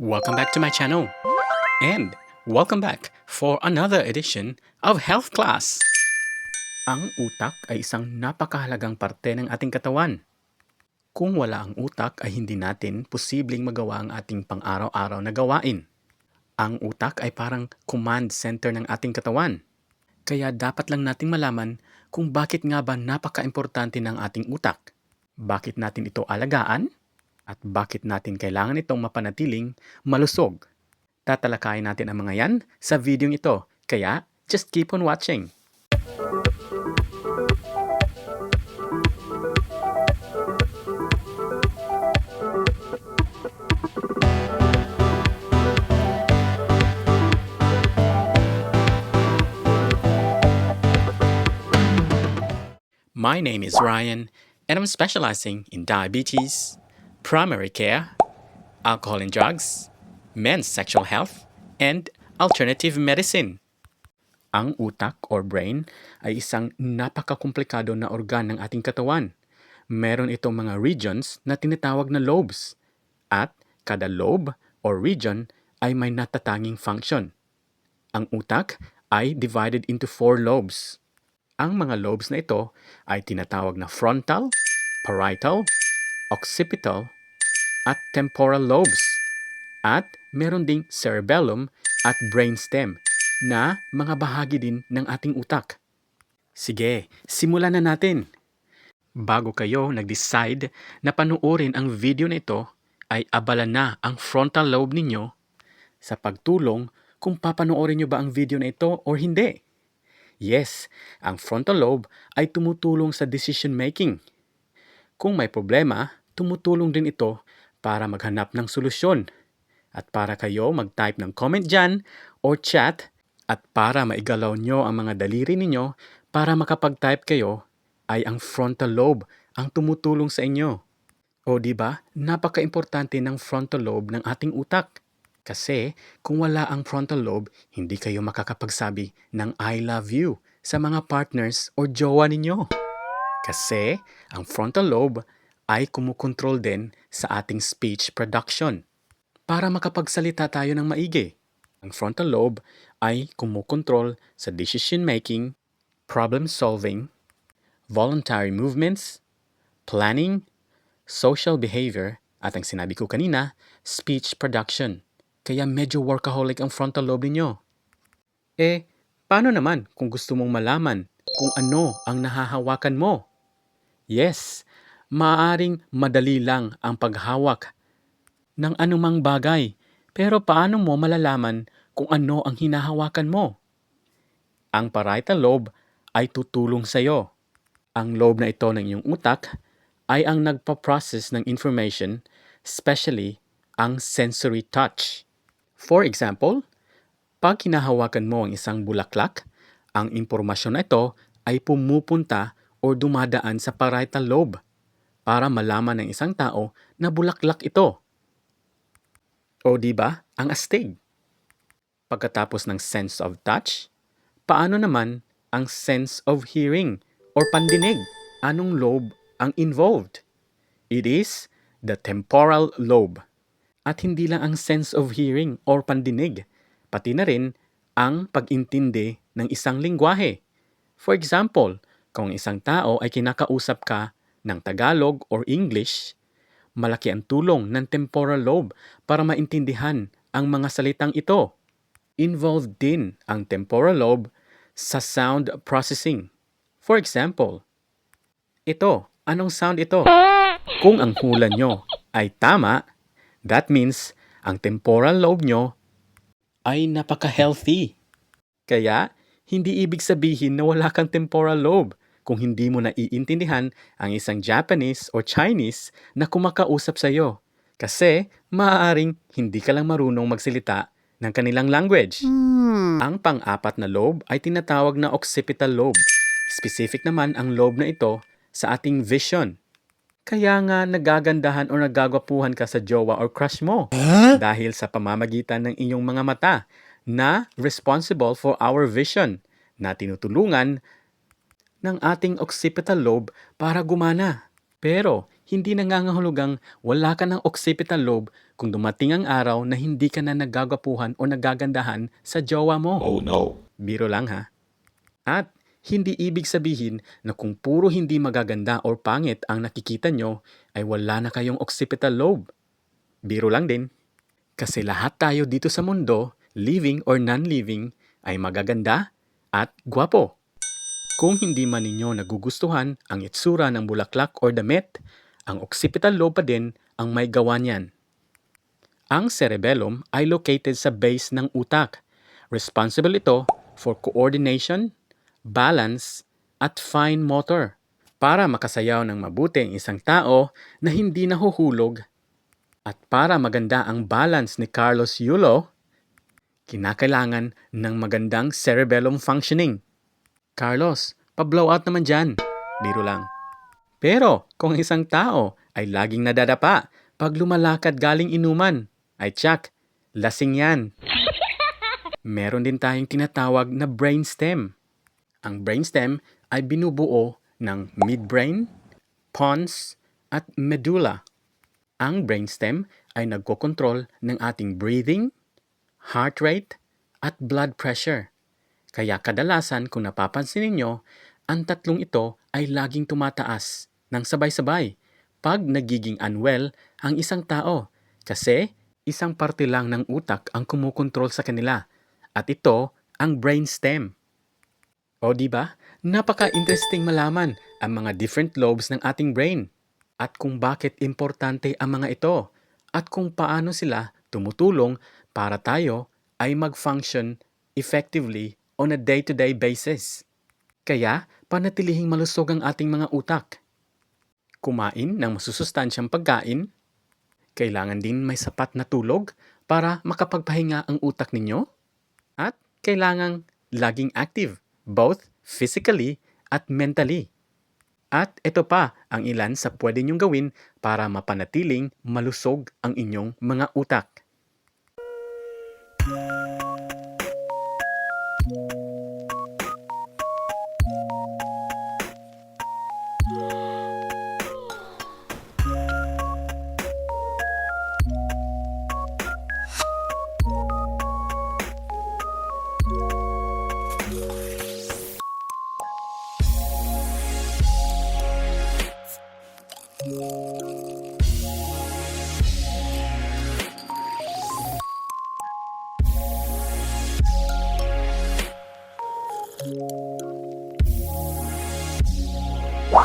Welcome back to my channel. And welcome back for another edition of Health Class. Ang utak ay isang napakahalagang parte ng ating katawan. Kung wala ang utak ay hindi natin posibleng magawa ang ating pang-araw-araw na gawain. Ang utak ay parang command center ng ating katawan. Kaya dapat lang nating malaman kung bakit nga ba napaka-importante ng ating utak. Bakit natin ito alagaan? At bakit natin kailangan itong mapanatiling malusog? Tatalakayin natin ang mga yan sa video ito. Kaya, just keep on watching. My name is Ryan, and I'm specializing in diabetes, primary care, alcohol and drugs, men's sexual health, and alternative medicine. Ang utak or brain ay isang napakakomplikado na organ ng ating katawan. Meron itong mga regions na tinatawag na lobes. At kada lobe or region ay may natatanging function. Ang utak ay divided into four lobes. Ang mga lobes na ito ay tinatawag na frontal, parietal, occipital, at temporal lobes. At meron ding cerebellum at brainstem na mga bahagi din ng ating utak. Sige, simulan na natin. Bago kayo nag-decide na panuorin ang video na ito, ay abala na ang frontal lobe ninyo sa pagtulong kung papanoorin nyo ba ang video na ito or hindi. Yes, ang frontal lobe ay tumutulong sa decision making. Kung may problema, tumutulong din ito para maghanap ng solusyon. At para kayo mag-type ng comment dyan or chat at para maigalaw nyo ang mga daliri ninyo para makapag-type kayo ay ang frontal lobe ang tumutulong sa inyo. O di ba? Napaka-importante ng frontal lobe ng ating utak. Kasi kung wala ang frontal lobe, hindi kayo makakapagsabi ng I love you sa mga partners o jowa ninyo. Kasi ang frontal lobe ay kumukontrol din sa ating speech production para makapagsalita tayo ng maigi. Ang frontal lobe ay kumukontrol sa decision making, problem solving, voluntary movements, planning, social behavior, at ang sinabi ko kanina, speech production. Kaya medyo workaholic ang frontal lobe ninyo. Eh, paano naman kung gusto mong malaman kung ano ang nahahawakan mo? Yes, maaring madali lang ang paghawak ng anumang bagay. Pero paano mo malalaman kung ano ang hinahawakan mo? Ang parietal lobe ay tutulong sa iyo. Ang lobe na ito ng iyong utak ay ang nagpa-process ng information, especially ang sensory touch. For example, pag hinahawakan mo ang isang bulaklak, ang impormasyon na ito ay pumupunta o dumadaan sa parietal lobe para malaman ng isang tao na bulaklak ito. O di ba, ang astig. Pagkatapos ng sense of touch, paano naman ang sense of hearing or pandinig? Anong lobe ang involved? It is the temporal lobe. At hindi lang ang sense of hearing or pandinig, pati na rin ang pag-intindi ng isang lingwahe. For example, kung isang tao ay kinakausap ka ng Tagalog or English, malaki ang tulong ng temporal lobe para maintindihan ang mga salitang ito. Involved din ang temporal lobe sa sound processing. For example, ito, anong sound ito? Kung ang hula nyo ay tama, that means ang temporal lobe nyo ay napaka-healthy. Kaya, hindi ibig sabihin na wala kang temporal lobe kung hindi mo naiintindihan ang isang Japanese or Chinese na kumakausap sa iyo. Kasi maaaring hindi ka lang marunong magsalita ng kanilang language. Ang pang-apat na lobe ay tinatawag na occipital lobe. Specific naman ang lobe na ito sa ating vision. Kaya nga nagagandahan o nagagwapuhan ka sa jowa or crush mo dahil sa pamamagitan ng inyong mga mata na responsible for our vision na tinutulungan ng ating occipital lobe para gumana. Pero hindi nangangahulugang wala ka ng occipital lobe kung dumating ang araw na hindi ka na nagagapuhan o nagagandahan sa jowa mo. Oh no. Biro lang ha. At hindi ibig sabihin na kung puro hindi magaganda or pangit ang nakikita nyo ay wala na kayong occipital lobe. Biro lang din. Kasi lahat tayo dito sa mundo, living or non-living, ay magaganda at gwapo. Kung hindi man ninyo nagugustuhan ang itsura ng bulaklak or damit, ang occipital lobe pa din ang may gawa niyan. Ang cerebellum ay located sa base ng utak. Responsible ito for coordination, balance, at fine motor para makasayaw ng mabuti ang isang tao na hindi nahuhulog at para maganda ang balance ni Carlos Yulo, kinakailangan ng magandang cerebellum functioning. Carlos, pa-blow out naman dyan. Biro lang. Pero kung ang isang tao ay laging nadadapa pag lumalakad galing inuman, ay tsak, lasing yan. Meron din tayong tinatawag na brainstem. Ang brainstem ay binubuo ng midbrain, pons, at medulla. Ang brainstem ay nagkokontrol ng ating breathing, heart rate, at blood pressure. Kaya kadalasan kung napapansin ninyo, ang tatlong ito ay laging tumataas ng sabay-sabay pag nagiging unwell ang isang tao kasi isang parte lang ng utak ang kumukontrol sa kanila at ito ang brainstem. O di ba? Napaka-interesting malaman ang mga different lobes ng ating brain at kung bakit importante ang mga ito at kung paano sila tumutulong para tayo ay mag-function effectively on a day-to-day basis. Kaya, panatilihing malusog ang ating mga utak. Kumain ng masusustansyang pagkain. Kailangan din may sapat na tulog para makapagpahinga ang utak ninyo. At kailangang laging active, both physically at mentally. At ito pa ang ilan sa pwede niyong gawin para mapanatiling malusog ang inyong mga utak.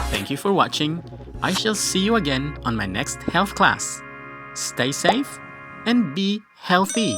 Thank you for watching. I shall see you again on my next health class. Stay safe and be healthy.